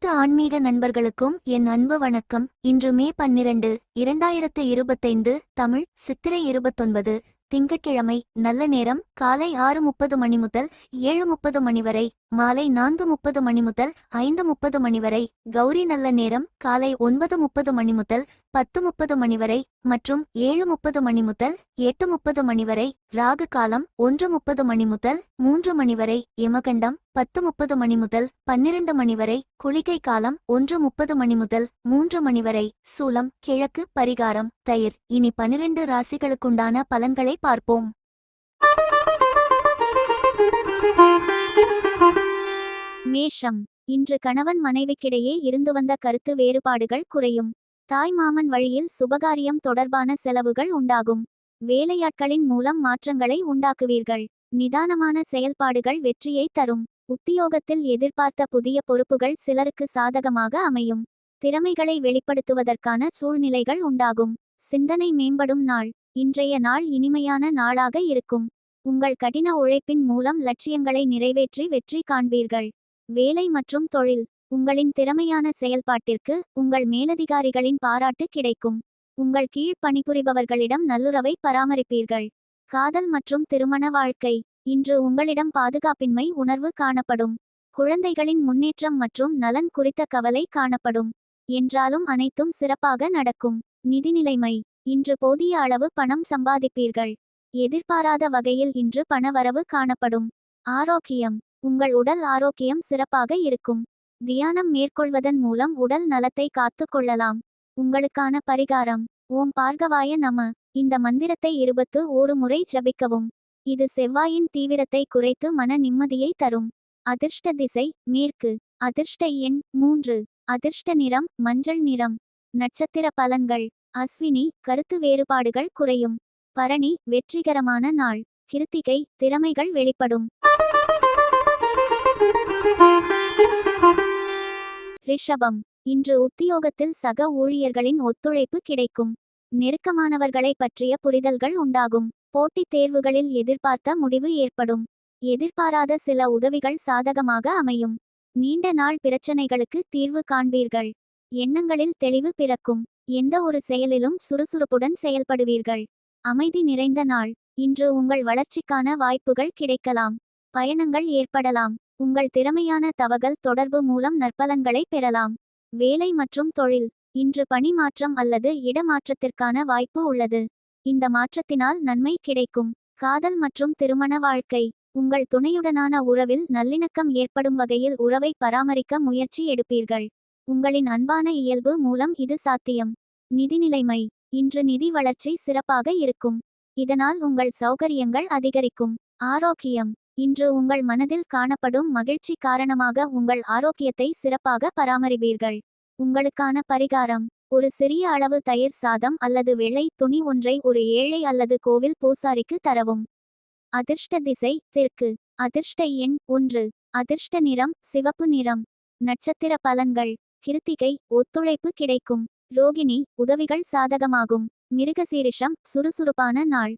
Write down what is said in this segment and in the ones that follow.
அனைத்து ஆன்மீக நண்பர்களுக்கும் என் அன்பு வணக்கம். இன்று மே பன்னிரண்டு இரண்டாயிரத்து இருபத்தைந்து தமிழ் சித்திரை இருபத்தொன்பது திங்கட்கிழமை நல்ல நேரம் காலை ஆறு முப்பது மணி முதல் ஏழு முப்பது மணி வரை மாலை நான்கு முப்பது மணி முதல் ஐந்து முப்பது மணி வரை கௌரி நல்ல நேரம் காலை ஒன்பது முப்பது மணி முதல் பத்து முப்பது மணி வரை மற்றும் ஏழு முப்பது மணி முதல் எட்டு முப்பது மணி வரை ராகு காலம் ஒன்று முப்பது மணி முதல் மூன்று மணி வரை யமகண்டம் பத்து முப்பது மணி முதல் பன்னிரண்டு மணி வரை குளிகை காலம் ஒன்று முப்பது மணி முதல் மூன்று மணி வரை சூலம் கிழக்கு பரிகாரம் தயிர். இனி பனிரெண்டு ராசிகளுக்குண்டான பலன்களை பார்ப்போம். மேஷம். இன்று கணவன் மனைவிக்கிடையே இருந்து வந்த கருத்து வேறுபாடுகள் குறையும். தாய் மாமன் வழியில் சுபகாரியம் தொடர்பான செலவுகள் உண்டாகும். வேலையாட்களின் மூலம் மாற்றங்களை உண்டாக்குவீர்கள். நிதானமான செயல்பாடுகள் வெற்றியை தரும். உத்தியோகத்தில் எதிர்பார்த்த புதிய பொறுப்புகள் சிலருக்கு சாதகமாக அமையும். திறமைகளை வெளிப்படுத்துவதற்கான சூழ்நிலைகள் உண்டாகும். சிந்தனை மேம்படும் நாள். இன்றைய நாள் இனிமையான நாளாக இருக்கும். உங்கள் கடின உழைப்பின் மூலம் லட்சியங்களை நிறைவேற்றி வெற்றி காண்பீர்கள். வேலை மற்றும் தொழில். உங்களின் திறமையான செயல்பாட்டிற்கு உங்கள் மேலதிகாரிகளின் பாராட்டு கிடைக்கும். உங்கள் கீழ் பணிபுரிபவர்களிடம் நல்லுறவை பராமரிப்பீர்கள். காதல் மற்றும் திருமண வாழ்க்கை. இன்று உங்களிடம் பாதுகாப்பின்மை உணர்வு காணப்படும். குழந்தைகளின் முன்னேற்றம் மற்றும் நலன் குறித்த கவலை காணப்படும். என்றாலும் அனைத்தும் சிறப்பாக நடக்கும். நிதிநிலைமை. இன்று போதிய அளவு பணம் சம்பாதிப்பீர்கள். எதிர்பாராத வகையில் இன்று பணவரவு காணப்படும். ஆரோக்கியம். உங்கள் உடல் ஆரோக்கியம் சிறப்பாக இருக்கும். தியானம் மேற்கொள்வதன் மூலம் உடல் நலத்தை காத்து கொள்ளலாம். உங்களுக்கான பரிகாரம். ஓம் பார்கவாய நம. இந்த மந்திரத்தை இருபத்து ஒரு முறை ஜபிக்கவும். இது செவ்வாயின் தீவிரத்தை குறைத்து மன நிம்மதியை தரும். அதிர்ஷ்ட திசை மேற்கு. அதிர்ஷ்ட எண் மூன்று. அதிர்ஷ்ட நிறம் மஞ்சள் நிறம். நட்சத்திர பலன்கள். அஸ்வினி கருத்து வேறுபாடுகள் குறையும். பரணி வெற்றிகரமான நாள். கிருத்திகை திறமைகள் வெளிப்படும். ரிஷபம். இன்று உத்தியோகத்தில் சக ஊழியர்களின் ஒத்துழைப்பு கிடைக்கும். நெருக்கமானவர்களை பற்றிய புரிதல்கள் உண்டாகும். போட்டித் தேர்வுகளில் எதிர்பார்த்த முடிவு ஏற்படும். எதிர்பாராத சில உதவிகள் சாதகமாக அமையும். நீண்ட நாள் பிரச்சனைகளுக்கு தீர்வு காண்பீர்கள். எண்ணங்களில் தெளிவு பிறக்கும். எந்த ஒரு செயலிலும் சுறுசுறுப்புடன் செயல்படுவீர்கள். அமைதி நிறைந்த நாள். இன்று உங்கள் வளர்ச்சிக்கான வாய்ப்புகள் கிடைக்கலாம். பயணங்கள் ஏற்படலாம். உங்கள் திறமையான தவகல் தொடர்பு மூலம் நற்பலன்களை பெறலாம். வேலை மற்றும் தொழில். இன்று பணி மாற்றம் அல்லது இடமாற்றத்திற்கான வாய்ப்பு உள்ளது. இந்த மாற்றத்தினால் நன்மை கிடைக்கும். காதல் மற்றும் திருமண வாழ்க்கை. உங்கள் துணையுடனான உறவில் நல்லிணக்கம் ஏற்படும் வகையில் உறவை பராமரிக்க முயற்சி எடுப்பீர்கள். உங்களின் அன்பான இயல்பு மூலம் இது சாத்தியம். நிதிநிலைமை இன்று நிதி வளர்ச்சி சிறப்பாக இருக்கும். இதனால் உங்கள் சௌகரியங்கள் அதிகரிக்கும். ஆரோக்கியம். இன்று உங்கள் மனதில் காணப்படும் மகிழ்ச்சி காரணமாக உங்கள் ஆரோக்கியத்தை சிறப்பாக பராமரிப்பீர்கள். உங்களுக்கான பரிகாரம் ஒரு சிறிய அளவு தயிர் சாதம் அல்லது வெள்ளை துணி ஒன்றை ஒரு ஏழை அல்லது கோவில் பூசாரிக்கு தரவும். அதிர்ஷ்ட திசை தெற்கு. அதிர்ஷ்ட எண் ஒன்று. அதிர்ஷ்ட நிறம் சிவப்பு நிறம். நட்சத்திர பலன்கள் கிருத்திகை ஒத்துழைப்பு கிடைக்கும். ரோகிணி உதவிகள் சாதகமாகும். மிருகசீரிஷம் சுறுசுறுப்பான நாள்.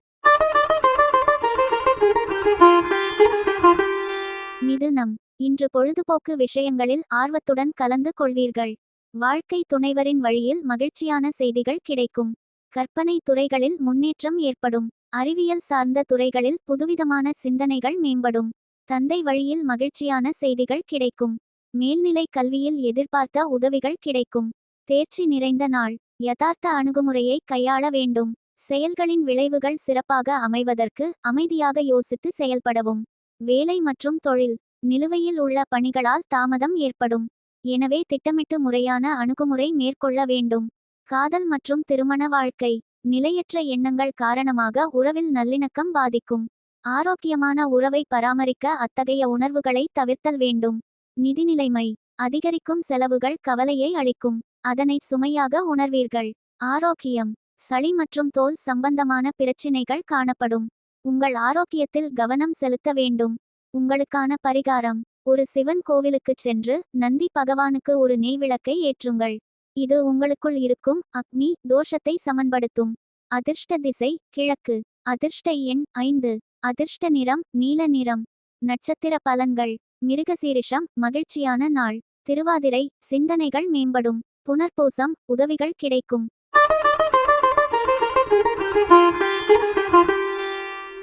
மிதுனம் இன்று பொழுதுபோக்கு விஷயங்களில் ஆர்வத்துடன் கலந்து கொள்வீர்கள். வாழ்க்கை துணைவரின் வழியில் மகிழ்ச்சியான செய்திகள் கிடைக்கும். கற்பனை துறைகளில் முன்னேற்றம் ஏற்படும். அறிவியல் சார்ந்த துறைகளில் புதுவிதமான சிந்தனைகள் மேம்படும். தந்தை வழியில் மகிழ்ச்சியான செய்திகள் கிடைக்கும். மேல்நிலை கல்வியில் எதிர்பார்த்த உதவிகள் கிடைக்கும். தேர்ச்சி நிறைந்த நாள் யதார்த்த அணுகுமுறையை கையாள வேண்டும். செயல்களின் விளைவுகள் சிறப்பாக அமைவதற்கு அமைதியாக யோசித்து செயல்படவும். வேலை மற்றும் தொழில் நிலுவையில் உள்ள பணிகளால் தாமதம் ஏற்படும். எனவே திட்டமிட்டு முறையான அணுகுமுறை மேற்கொள்ள வேண்டும். காதல் மற்றும் திருமண வாழ்க்கை நிலையற்ற எண்ணங்கள் காரணமாக உறவில் நல்லிணக்கம் பாதிக்கும். ஆரோக்கியமான உறவை பராமரிக்க அத்தகைய உணர்வுகளை தவிர்த்தல் வேண்டும். நிதிநிலைமை அதிகரிக்கும் செலவுகள் கவலையை அளிக்கும். அதனை சுமையாக உணர்வீர்கள். ஆரோக்கியம் சளி மற்றும் தோல் சம்பந்தமான பிரச்சினைகள் காணப்படும். உங்கள் ஆரோக்கியத்தில் கவனம் செலுத்த வேண்டும். உங்களுக்கான பரிகாரம். ஒரு சிவன் கோவிலுக்குச் சென்று நந்தி பகவானுக்கு ஒரு நெய் விளக்கை ஏற்றுங்கள். இது உங்களுக்குள் இருக்கும் அக்னி தோஷத்தை சமன்படுத்தும். அதிர்ஷ்ட திசை கிழக்கு. அதிர்ஷ்ட எண் ஐந்து. அதிர்ஷ்ட நிறம் நீல நிறம். நட்சத்திர பலன்கள். மிருகசீரிஷம் மகிழ்ச்சியான நாள். திருவாதிரை சிந்தனைகள் மேம்படும். புனர்பூசம் உதவிகள் கிடைக்கும்.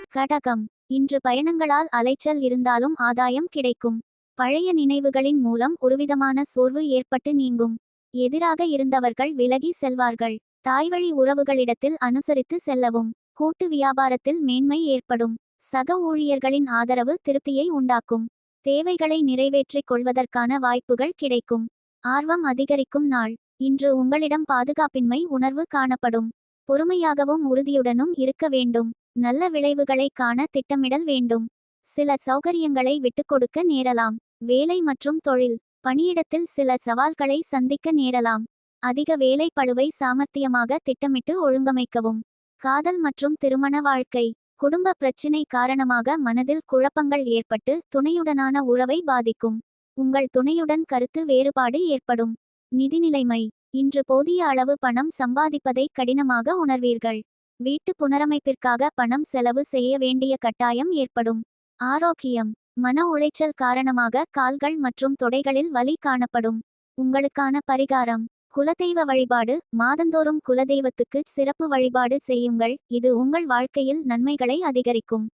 கடகம். இன்று பயணங்களால் அலைச்சல் இருந்தாலும் ஆதாயம் கிடைக்கும். பழைய நினைவுகளின் மூலம் ஒருவிதமான சோர்வு ஏற்பட்டு நீங்கும். எதிராக இருந்தவர்கள் விலகி செல்வார்கள். தாய்வழி உறவுகளிடத்தில் அனுசரித்து செல்லவும். கூட்டு வியாபாரத்தில் மேன்மை ஏற்படும். சக ஊழியர்களின் ஆதரவு திருப்தியை உண்டாக்கும். தேவைகளை நிறைவேற்றிக் கொள்வதற்கான வாய்ப்புகள் கிடைக்கும். ஆர்வம் அதிகரிக்கும் நாள். இன்று உங்களிடம் பாதுகாப்பின்மை உணர்வு காணப்படும். பொறுமையாகவும் உறுதியுடனும் இருக்க வேண்டும். நல்ல விளைவுகளை காண திட்டமிடல் வேண்டும். சில சௌகரியங்களை விட்டுக்கொடுக்க நேரலாம். வேலை மற்றும் தொழில். பணியிடத்தில் சில சவால்களை சந்திக்க நேரலாம். அதிக வேலை பழுவை சாமர்த்தியமாக திட்டமிட்டு ஒழுங்கமைக்கவும். காதல் மற்றும் திருமண வாழ்க்கை. குடும்ப பிரச்சினை காரணமாக மனதில் குழப்பங்கள் ஏற்பட்டு துணையுடனான உறவை பாதிக்கும். உங்கள் துணையுடன் கருத்து வேறுபாடு ஏற்படும். நிதிநிலைமை இன்று போதிய அளவு பணம் சம்பாதிப்பதை கடினமாக உணர்வீர்கள். வீட்டு புனரமைப்பிற்காக பணம் செலவு செய்ய வேண்டிய கட்டாயம் ஏற்படும். ஆரோக்கியம் மன உளைச்சல் காரணமாக கால்கள் மற்றும் தொடைகளில் வலி காணப்படும். உங்களுக்கான பரிகாரம் குலதெய்வ வழிபாடு மாதந்தோறும் குலதெய்வத்துக்கு சிறப்பு வழிபாடு செய்யுங்கள். இது உங்கள் வாழ்க்கையில் நன்மைகளை அதிகரிக்கும்.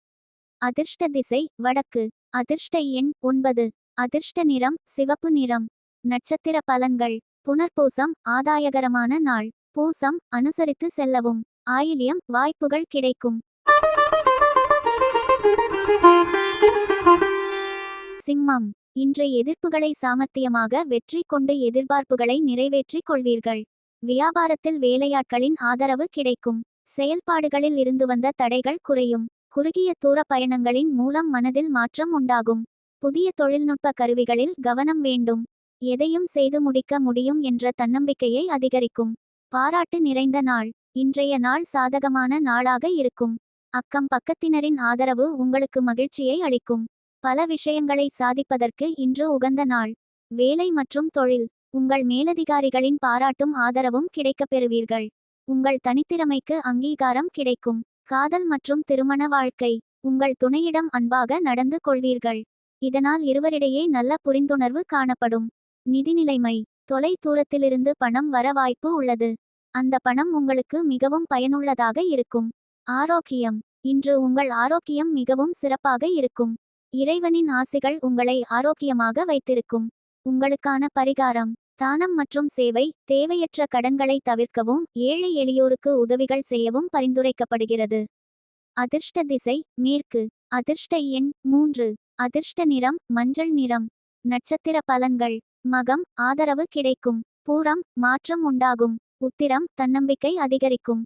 அதிர்ஷ்ட திசை வடக்கு. அதிர்ஷ்ட எண் ஒன்பது. அதிர்ஷ்ட நிறம் சிவப்பு நிறம். நட்சத்திர பலன்கள். புனர்பூசம் ஆதாயகரமான நாள். பூசம் அனுசரித்து செல்லவும். ஆயிலியம் வாய்ப்புகள் கிடைக்கும். சிம்மம். இன்று எதிர்ப்புகளை சாமர்த்தியமாக வெற்றி கொண்டு எதிர்பார்ப்புகளை நிறைவேற்றிக் கொள்வீர்கள். வியாபாரத்தில் வேலையாட்களின் ஆதரவு கிடைக்கும். செயல்பாடுகளில் இருந்து வந்த தடைகள் குறையும். குறுகிய தூர பயணங்களின் மூலம் மனதில் மாற்றம் உண்டாகும். புதிய தொழில்நுட்ப கருவிகளில் கவனம் வேண்டும். எதையும் செய்து முடிக்க முடியும் என்ற தன்னம்பிக்கையை அதிகரிக்கும். பாராட்டு நிறைந்த நாள். இன்றைய நாள் சாதகமான நாளாக இருக்கும். அக்கம் பக்கத்தினரின் ஆதரவு உங்களுக்கு மகிழ்ச்சியை அளிக்கும். பல விஷயங்களை சாதிப்பதற்கு இன்று உகந்த நாள். வேலை மற்றும் தொழில். உங்கள் மேலதிகாரிகளின் பாராட்டும் ஆதரவும் கிடைக்கப் பெறுவீர்கள். உங்கள் தனித்திறமைக்கு அங்கீகாரம் கிடைக்கும். காதல் மற்றும் திருமண வாழ்க்கை. உங்கள் துணையிடம் அன்பாக நடந்து கொள்வீர்கள். இதனால் இருவரிடையே நல்ல புரிந்துணர்வு காணப்படும். நிதிநிலைமை. தொலை தூரத்திலிருந்து பணம் வர வாய்ப்பு உள்ளது. அந்த பணம் உங்களுக்கு மிகவும் பயனுள்ளதாக இருக்கும். ஆரோக்கியம். இன்று உங்கள் ஆரோக்கியம் மிகவும் சிறப்பாக இருக்கும். இறைவனின் ஆசிகள் உங்களை ஆரோக்கியமாக வைத்திருக்கும். உங்களுக்கான பரிகாரம் தானம் மற்றும் சேவை தேவையற்ற கடன்களை தவிர்க்கவும் ஏழை எளியோருக்கு உதவிகள் செய்யவும் பரிந்துரைக்கப்படுகிறது. அதிர்ஷ்ட திசை மேற்கு. அதிர்ஷ்ட எண் மூன்று. அதிர்ஷ்ட நிறம் மஞ்சள் நிறம். நட்சத்திர பலன்கள். மகம் ஆதரவு கிடைக்கும். பூரம் மாற்றம் உண்டாகும். உத்திரம் தன்னம்பிக்கை அதிகரிக்கும்.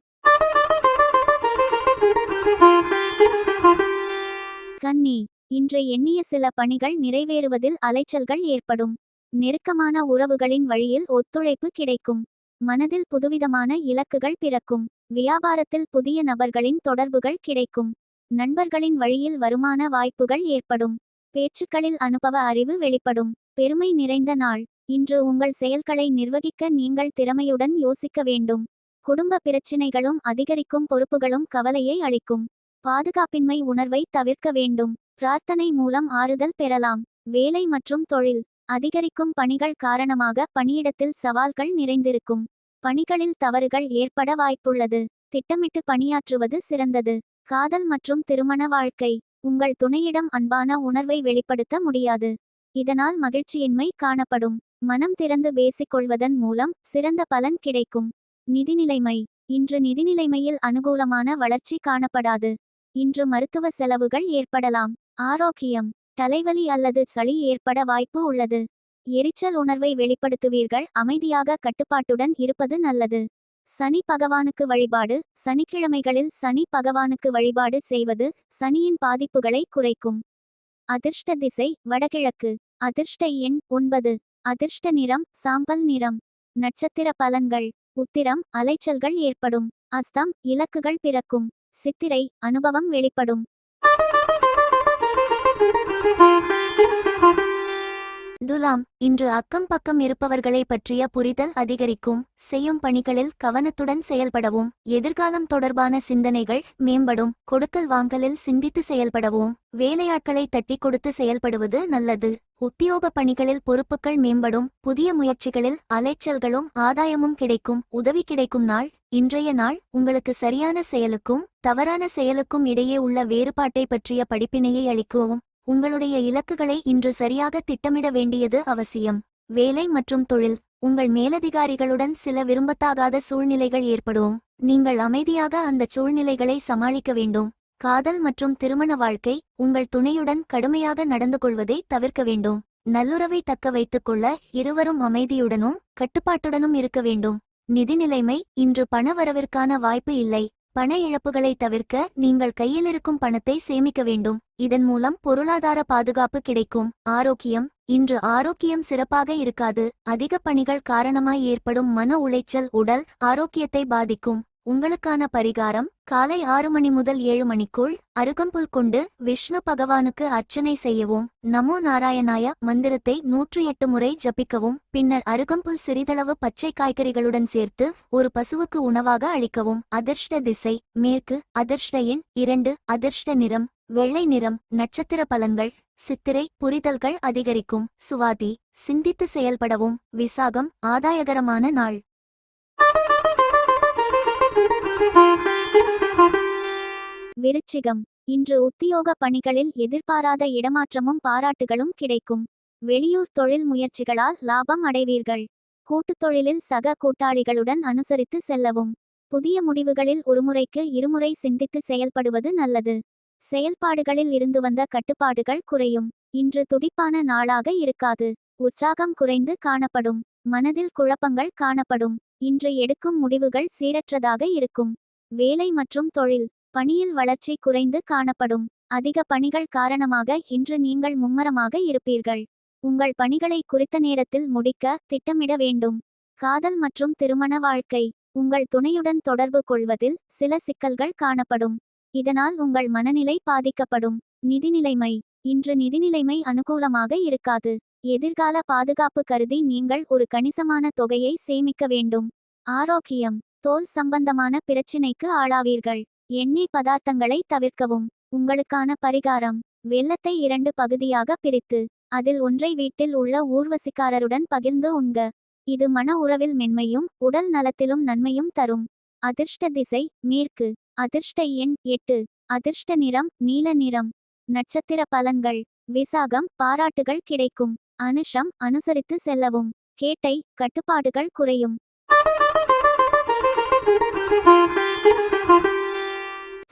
கன்னி இன்று எண்ணிய சில பணிகள் நிறைவேறுவதில் அலைச்சல்கள் ஏற்படும். நெருக்கமான உறவுகளின் வழியில் ஒத்துழைப்பு கிடைக்கும். மனதில் புதுவிதமான இலக்குகள் பிறக்கும். வியாபாரத்தில் புதிய நபர்களின் தொடர்புகள் கிடைக்கும். நண்பர்களின் வழியில் வருமான வாய்ப்புகள் ஏற்படும். பேச்சுக்களில் அனுபவ அறிவு வெளிப்படும். பெருமை நிறைந்த நாள். இன்று உங்கள் செயல்களை நிர்வகிக்க நீங்கள் திறமையுடன் யோசிக்க வேண்டும். குடும்ப பிரச்சினைகளும் அதிகரிக்கும் பொறுப்புகளும் கவலையை அளிக்கும். பாதுகாப்பின்மை உணர்வை தவிர்க்க வேண்டும். பிரார்த்தனை மூலம் ஆறுதல் பெறலாம். வேலை மற்றும் தொழில். அதிகரிக்கும் பணிகள் காரணமாக பணியிடத்தில் சவால்கள் நிறைந்திருக்கும். பணிகளில் தவறுகள் ஏற்பட வாய்ப்புள்ளது. திட்டமிட்டு பணியாற்றுவது சிறந்தது. காதல் மற்றும் திருமண வாழ்க்கை. உங்கள் துணையிடம் அன்பான உணர்வை வெளிப்படுத்த முடியாது. இதனால் மகிழ்ச்சியின்மை காணப்படும். மனம் திறந்து பேசிக்கொள்வதன் மூலம் சிறந்த பலன் கிடைக்கும். நிதிநிலைமை. இன்று நிதிநிலைமையில் அனுகூலமான வளர்ச்சி காணப்படாது. இன்று மருத்துவ செலவுகள் ஏற்படலாம். ஆரோக்கியம். தலைவலி அல்லது சளி ஏற்பட வாய்ப்பு உள்ளது. எரிச்சல் உணர்வை வெளிப்படுத்துவீர்கள். அமைதியாக கட்டுப்பாட்டுடன் இருப்பது நல்லது. சனி பகவானுக்கு வழிபாடு சனிக்கிழமைகளில் சனி பகவானுக்கு வழிபாடு செய்வது சனியின் பாதிப்புகளை குறைக்கும். அதிர்ஷ்ட திசை வடகிழக்கு. அதிர்ஷ்ட எண் ஒன்பது. அதிர்ஷ்ட நிறம் சாம்பல் நிறம். நட்சத்திர பலன்கள். உத்திரம் அலைச்சல்கள் ஏற்படும். அஸ்தம் இலக்குகள் பிறக்கும். சித்திரை அனுபவம் வெளிப்படும். துலாம் இன்று அக்கம் பக்கம் இருப்பவர்களை பற்றிய புரிதல் அதிகரிக்கும். செய்யும் பணிகளில் கவனத்துடன் செயல்படவும். எதிர்காலம் தொடர்பான சிந்தனைகள் மேம்படும். கொடுக்கல் வாங்கலில் சிந்தித்து செயல்படவும். வேலையாட்களை தட்டி கொடுத்து செயல்படுவது நல்லது. உத்தியோக பணிகளில் பொறுப்புகள் மேம்படும். புதிய முயற்சிகளில் அலைச்சல்களும் ஆதாயமும் கிடைக்கும். உதவி கிடைக்கும் நாள். இன்றைய நாள் உங்களுக்கு சரியான செயலுக்கும் தவறான செயலுக்கும் இடையே உள்ள வேறுபாட்டை பற்றிய படிப்பினையை அளிக்கவும். உங்களுடைய இலக்குகளை இன்று சரியாக திட்டமிட வேண்டியது அவசியம். வேலை மற்றும் தொழில். உங்கள் மேலதிகாரிகளுடன் சில விரும்பத்தாகாத சூழ்நிலைகள் ஏற்படும். நீங்கள் அமைதியாக அந்த சூழ்நிலைகளை சமாளிக்க வேண்டும். காதல் மற்றும் திருமண வாழ்க்கை உங்கள் துணையுடன் கடுமையாக நடந்து கொள்வதை தவிர்க்க வேண்டும். நல்லுறவை தக்க வைத்துக்கொள்ள இருவரும் அமைதியுடனும் கட்டுப்பாட்டுடனும் இருக்க வேண்டும். நிதி நிலைமை இன்று பண வரவிற்கான வாய்ப்பு இல்லை. பண இழப்புகளை தவிர்க்க நீங்கள் கையில் இருக்கும் பணத்தை சேமிக்க வேண்டும். இதன் மூலம் பொருளாதார பாதுகாப்பு கிடைக்கும். ஆரோக்கியம். இன்று ஆரோக்கியம் சிறப்பாக இருக்காது. அதிக பணிகள் காரணமாய் ஏற்படும் மன உளைச்சல் உடல் ஆரோக்கியத்தை பாதிக்கும். உங்களுக்கான பரிகாரம் காலை ஆறு மணி முதல் ஏழு மணிக்குள் அருகம்புல் கொண்டு விஷ்ணு பகவானுக்கு அர்ச்சனை செய்யவும் நமோ நாராயணாய மந்திரத்தை நூற்றி எட்டு முறை ஜபிக்கவும் பின்னர் அருகம்புல் சிறிதளவு பச்சை காய்கறிகளுடன் சேர்த்து ஒரு பசுவுக்கு உணவாக அளிக்கவும். அதிர்ஷ்ட திசை மேற்கு அதிர்ஷ்ட எண் இரண்டு அதிர்ஷ்ட நிறம் வெள்ளை நிறம் நட்சத்திர பலன்கள் சித்திரை புரிதல்கள் அதிகரிக்கும். சுவாதி சிந்தித்து செயல்படவும் விசாகம் ஆதாயகரமான நாள். விருச்சிகம். இன்று உத்தியோக பணிகளில் எதிர்பாராத இடமாற்றமும் பாராட்டுகளும் கிடைக்கும். வெளியூர் தொழில் முயற்சிகளால் லாபம் அடைவீர்கள். கூட்டுத் தொழிலில் சக கூட்டாளிகளுடன் அனுசரித்து செல்லவும். புதிய முடிவுகளில் ஒருமுறைக்கு இருமுறை சிந்தித்து செயல்படுவது நல்லது. செயல்பாடுகளில் இருந்து வந்த கட்டுப்பாடுகள் குறையும். இன்று துடிப்பான நாளாக இருக்காது. உற்சாகம் குறைந்து காணப்படும். மனதில் குழப்பங்கள் காணப்படும். இன்று எடுக்கும் முடிவுகள் சீரற்றதாக இருக்கும். வேலை மற்றும் தொழில். பணியில் வளர்ச்சி குறைந்து காணப்படும். அதிக பணிகள் காரணமாக இன்று நீங்கள் மும்மரமாக இருப்பீர்கள். உங்கள் பணிகளை குறித்த நேரத்தில் முடிக்க திட்டமிட வேண்டும். காதல் மற்றும் திருமண வாழ்க்கை. உங்கள் துணையுடன் தொடர்பு கொள்வதில் சில சிக்கல்கள் காணப்படும். இதனால் உங்கள் மனநிலை பாதிக்கப்படும். நிதிநிலைமை. இன்று நிதிநிலைமை அனுகூலமாக இருக்காது. எதிர்கால பாதுகாப்பு கருதி நீங்கள் ஒரு கணிசமான தொகையை சேமிக்க வேண்டும். ஆரோக்கியம் தோல் சம்பந்தமான பிரச்சினைக்கு ஆளாவீர்கள். எண்ணெய் பதார்த்தங்களை தவிர்க்கவும். உங்களுக்கான பரிகாரம் வெள்ளத்தை இரண்டு பகுதியாக பிரித்து அதில் ஒன்றை வீட்டில் உள்ள ஊர்வசிக்காரருடன் பகிர்ந்து உண்க. இது மன உறவில் மென்மையும் உடல் நலத்திலும் நன்மையும் தரும். அதிர்ஷ்ட திசை மேற்கு. அதிர்ஷ்ட எண் எட்டு. அதிர்ஷ்ட நிறம் நீல நிறம். நட்சத்திர பலன்கள். விசாகம் பாராட்டுகள் கிடைக்கும். அனுஷம் அனுசரித்து செல்லவும். கேட்டை கட்டுப்பாடுகள் குறையும்.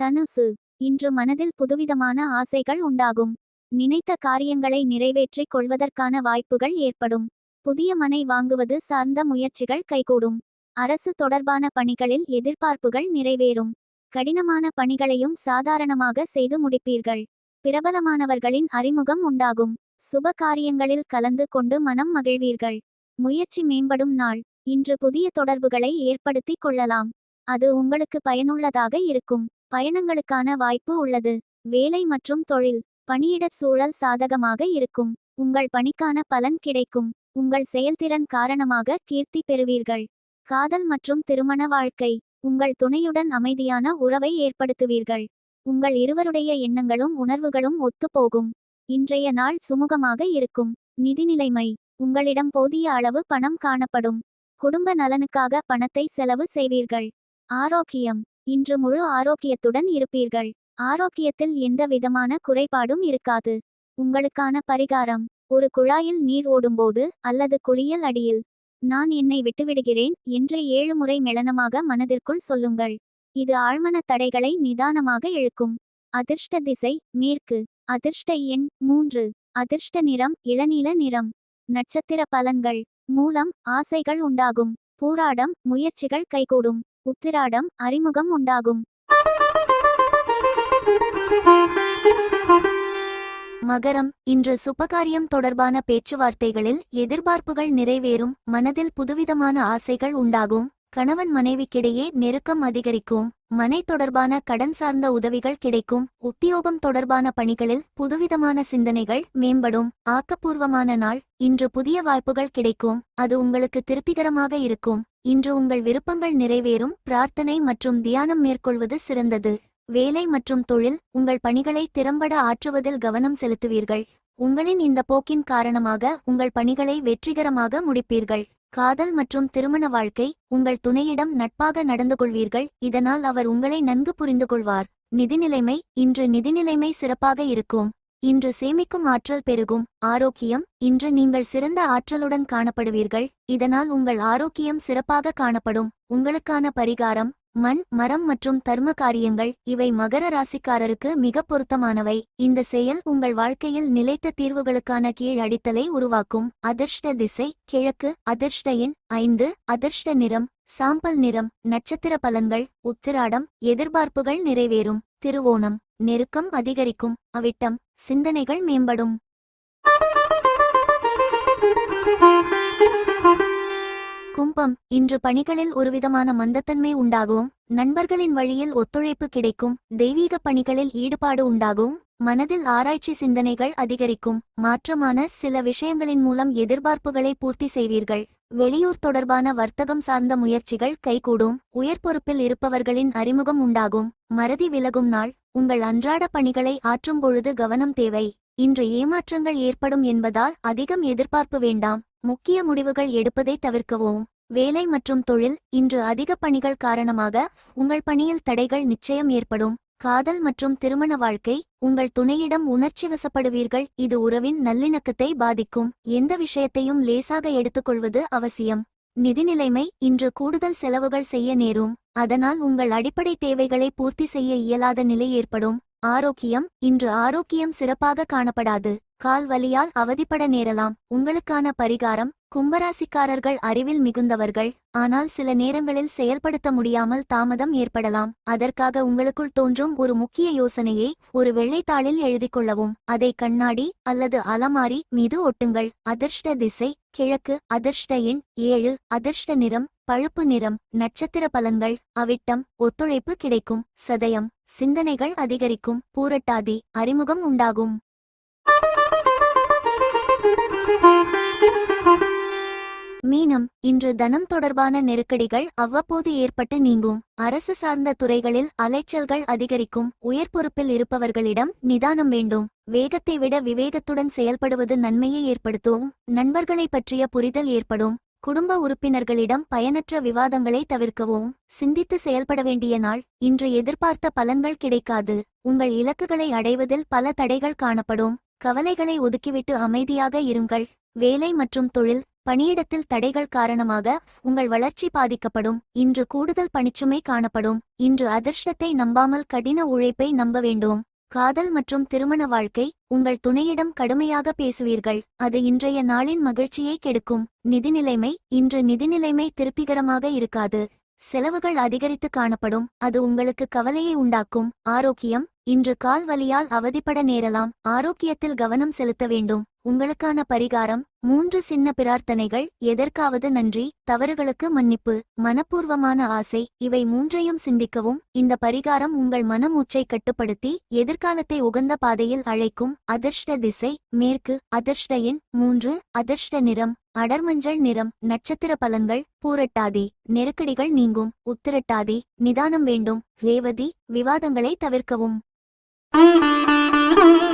தனுசு இன்று மனதில் புதுவிதமான ஆசைகள் உண்டாகும். நினைத்த காரியங்களை நிறைவேற்றிக் கொள்வதற்கான வாய்ப்புகள் ஏற்படும். புதிய மனை வாங்குவது சார்ந்த முயற்சிகள் கைகூடும். அரசு தொடர்பான பணிகளில் எதிர்பார்ப்புகள் நிறைவேறும். கடினமான பணிகளையும் சாதாரணமாக செய்து முடிப்பீர்கள். பிரபலமானவர்களின் அறிமுகம் உண்டாகும். சுப காரியங்களில் கலந்து கொண்டு மனம் மகிழ்வீர்கள். முயற்சி மேம்படும் நாள். இன்று புதிய தொடர்புகளை ஏற்படுத்திக் கொள்ளலாம். அது உங்களுக்கு பயனுள்ளதாக இருக்கும். பயணங்களுக்கான வாய்ப்பு உள்ளது. வேலை மற்றும் தொழில். பணியிடச் சூழல் சாதகமாக இருக்கும். உங்கள் பணிக்கான பலன் கிடைக்கும். உங்கள் செயல்திறன் காரணமாக கீர்த்தி பெறுவீர்கள். காதல் மற்றும் திருமண வாழ்க்கை. உங்கள் துணையுடன் அமைதியான உறவை ஏற்படுத்துவீர்கள். உங்கள் இருவருடைய எண்ணங்களும் உணர்வுகளும் ஒத்துப்போகும். இன்றைய நாள் சுமூகமாக இருக்கும். நிதிநிலைமை. உங்களிடம் போதிய அளவு பணம் காணப்படும். குடும்ப நலனுக்காக பணத்தை செலவு செய்வீர்கள். ஆரோக்கியம். இன்று முழு ஆரோக்கியத்துடன் இருப்பீர்கள். ஆரோக்கியத்தில் எந்த விதமான குறைபாடும் இருக்காது. உங்களுக்கான பரிகாரம். ஒரு குழாயில் நீர் ஓடும்போது அல்லது குளியல் அடியில். நான் என்னை விட்டுவிடுகிறேன் என்று ஏழு முறை மெளனமாக மனதிற்குள் சொல்லுங்கள். இது ஆழ்மன தடைகளை நிதானமாக இழுக்கும். அதிர்ஷ்ட திசை மேற்கு. அதிர்ஷ்ட எண் மூன்று. அதிர்ஷ்ட நிறம் இளநீல நிறம். நட்சத்திர பலன்கள். மூலம் ஆசைகள் உண்டாகும். பூராடம் முயற்சிகள் கைகூடும். உத்திராடம் அறிமுகம் உண்டாகும். மகரம். இன்று சுபகாரியம் தொடர்பான பேச்சுவார்த்தைகளில் எதிர்பார்ப்புகள் நிறைவேறும். மனதில் புதுவிதமான ஆசைகள் உண்டாகும். கணவன் மனைவிக்கிடையே நெருக்கம் அதிகரிக்கும் மனை தொடர்பான கடன் சார்ந்த உதவிகள் கிடைக்கும் உத்தியோகம் தொடர்பான பணிகளில் புதுவிதமான சிந்தனைகள் மேம்படும் ஆக்கப்பூர்வமான நாள் இன்று புதிய வாய்ப்புகள் கிடைக்கும் அது உங்களுக்கு திருப்திகரமாக இருக்கும் இன்று உங்கள் விருப்பங்கள் நிறைவேறும் பிரார்த்தனை மற்றும் தியானம் மேற்கொள்வது சிறந்தது வேலை மற்றும் தொழில் உங்கள் பணிகளை திறம்பட ஆற்றுவதில் கவனம் செலுத்துவீர்கள் உங்களின் இந்த போக்கின் காரணமாக உங்கள் பணிகளை வெற்றிகரமாக முடிப்பீர்கள். காதல் மற்றும் திருமண வாழ்க்கை உங்கள் துணையிடம் நட்பாக நடந்து கொள்வீர்கள். இதனால் அவர் உங்களை நன்கு புரிந்து கொள்வார். நிதிநிலைமை இன்று நிதிநிலைமை சிறப்பாக இருக்கும். இன்று சேமிக்கும் ஆற்றல் பெருகும். ஆரோக்கியம் இன்று நீங்கள் சிறந்த ஆற்றலுடன் காணப்படுவீர்கள். இதனால் உங்கள் ஆரோக்கியம் சிறப்பாக காணப்படும். உங்களுக்கான பரிகாரம் மண் மரம் மற்றும் தர்ம காரியங்கள் இவை மகர ராசிக்காரருக்கு மிக பொருத்தமானவை. இந்த செயல் உங்கள் வாழ்க்கையில் நிலைத்த தீர்வுகளுக்கான கீழ் அடித்தலை உருவாக்கும். அதிர்ஷ்ட திசை கிழக்கு அதிர்ஷ்ட எண் ஐந்து அதிர்ஷ்ட நிறம் சாம்பல் நிறம் நட்சத்திர பலன்கள் உத்திராடம் எதிர்பார்ப்புகள் நிறைவேறும். திருவோணம் நெருக்கம் அதிகரிக்கும். அவிட்டம் சிந்தனைகள் மேம்படும். கும்பம். இன்று பணிகளில் ஒருவிதமான மந்தத்தன்மை உண்டாகும். நண்பர்களின் வழியில் ஒத்துழைப்பு கிடைக்கும். தெய்வீக பணிகளில் ஈடுபாடு உண்டாகும். மனதில் ஆராய்ச்சி சிந்தனைகள் அதிகரிக்கும். மாற்றமான சில விஷயங்களின் மூலம் எதிர்பார்ப்புகளை பூர்த்தி செய்வீர்கள். வெளியூர் தொடர்பான வர்த்தகம் சார்ந்த முயற்சிகள் கைகூடும். உயர் பொறுப்பில் இருப்பவர்களின் அறிமுகம் உண்டாகும். மறதி விலகும் நாள். உங்கள் அன்றாட பணிகளை ஆற்றும் பொழுது கவனம் தேவை. இன்று ஏமாற்றங்கள் ஏற்படும் என்பதால் அதிகம் எதிர்பார்ப்பு வேண்டாம். முக்கிய முடிவுகள் எடுப்பதை தவிர்க்கவும். வேலை மற்றும் தொழில் இன்று அதிக பணிகள் காரணமாக உங்கள் பணியில் தடைகள் நிச்சயம் ஏற்படும். காதல் மற்றும் திருமண வாழ்க்கை உங்கள் துணையிடம் உணர்ச்சி வசப்படுவீர்கள். இது உறவின் நல்லிணக்கத்தை பாதிக்கும். எந்த விஷயத்தையும் லேசாக எடுத்துக்கொள்வது அவசியம். நிதிநிலைமை இன்று கூடுதல் செலவுகள் செய்ய நேரும். அதனால் உங்கள் அடிப்படை தேவைகளை பூர்த்தி செய்ய இயலாத நிலை ஏற்படும். ஆரோக்கியம் இன்று ஆரோக்கியம் சிறப்பாக காணப்படாது. கால் வலியால் அவதிப்பட நேரலாம். உங்களுக்கான பரிகாரம் கும்பராசிக்காரர்கள் அறிவில் மிகுந்தவர்கள் ஆனால் சில நேரங்களில் செயல்படுத்த முடியாமல் தாமதம் ஏற்படலாம். அதற்காக உங்களுக்குள் தோன்றும் ஒரு முக்கிய யோசனையை ஒரு வெள்ளைத்தாளில் எழுதிக் கொள்ளவும். அதை கண்ணாடி அல்லது அலமாரி மீது ஒட்டுங்கள். அதிர்ஷ்ட திசை கிழக்கு அதிர்ஷ்ட எண் ஏழு அதிர்ஷ்ட நிறம் பழுப்பு நிறம் நட்சத்திர பலன்கள் அவிட்டம் ஒத்துழைப்பு கிடைக்கும். சதயம் சிந்தனைகள் அதிகரிக்கும். பூரட்டாதி அறிமுகம் உண்டாகும். மீனம் இன்று தனம் தொடர்பான நெருக்கடிகள் அவ்வப்போது ஏற்பட்டு நீங்கும். அரசு சார்ந்த துறைகளில் அலைச்சல்கள் அதிகரிக்கும். உயர் பொறுப்பில் இருப்பவர்களிடம் நிதானம் வேண்டும். வேகத்தை விட விவேகத்துடன் செயல்படுவது நன்மையை ஏற்படுத்தும். நண்பர்களை பற்றிய புரிதல் ஏற்படும். குடும்ப உறுப்பினர்களிடம் பயனற்ற விவாதங்களை தவிர்க்கவும். சிந்தித்து செயல்பட வேண்டிய நாள். இன்று எதிர்பார்த்த பலன்கள் கிடைக்காது. உங்கள் இலக்குகளை அடைவதில் பல தடைகள் காணப்படும். கவலைகளை ஒதுக்கிவிட்டு அமைதியாக இருங்கள். வேலை மற்றும் தொழில் பணியிடத்தில் தடைகள் காரணமாக உங்கள் வளர்ச்சி பாதிக்கப்படும். இன்று கூடுதல் பணிச்சுமை காணப்படும். இன்று அதிர்ஷ்டத்தை நம்பாமல் கடின உழைப்பை நம்ப வேண்டும். காதல் மற்றும் திருமண வாழ்க்கை உங்கள் துணையிடம் கடுமையாக பேசுவீர்கள். அது இன்றைய நாளின் மகிழ்ச்சியை கெடுக்கும். நிதிநிலைமை இன்று நிதிநிலைமை திருப்திகரமாக இருக்காது. செலவுகள் அதிகரித்து காணப்படும். அது உங்களுக்கு கவலையை உண்டாக்கும். ஆரோக்கியம் இன்று கால் வலியால் அவதிப்பட நேரலாம். ஆரோக்கியத்தில் கவனம் செலுத்த வேண்டும். உங்களுக்கான பரிகாரம் மூன்று சின்ன பிரார்த்தனைகள் எதற்காவது நன்றி தவறுகளுக்கு மன்னிப்பு மனப்பூர்வமான ஆசை இவை மூன்றையும் சிந்திக்கவும் இந்த பரிகாரம் உங்கள் மனமூச்சை கட்டுப்படுத்தி எதிர்காலத்தை உகந்த பாதையில் அழைக்கும் அதிர்ஷ்ட திசை மேற்கு அதிர்ஷ்ட எண் மூன்று அதிர்ஷ்ட நிறம் அடர்மஞ்சள் நிறம் நட்சத்திர பலன்கள் பூரட்டாதி நெருக்கடிகள் நீங்கும் உத்திரட்டாதி நிதானம் வேண்டும் ரேவதி விவாதங்களை தவிர்க்கவும். Mm-hmm.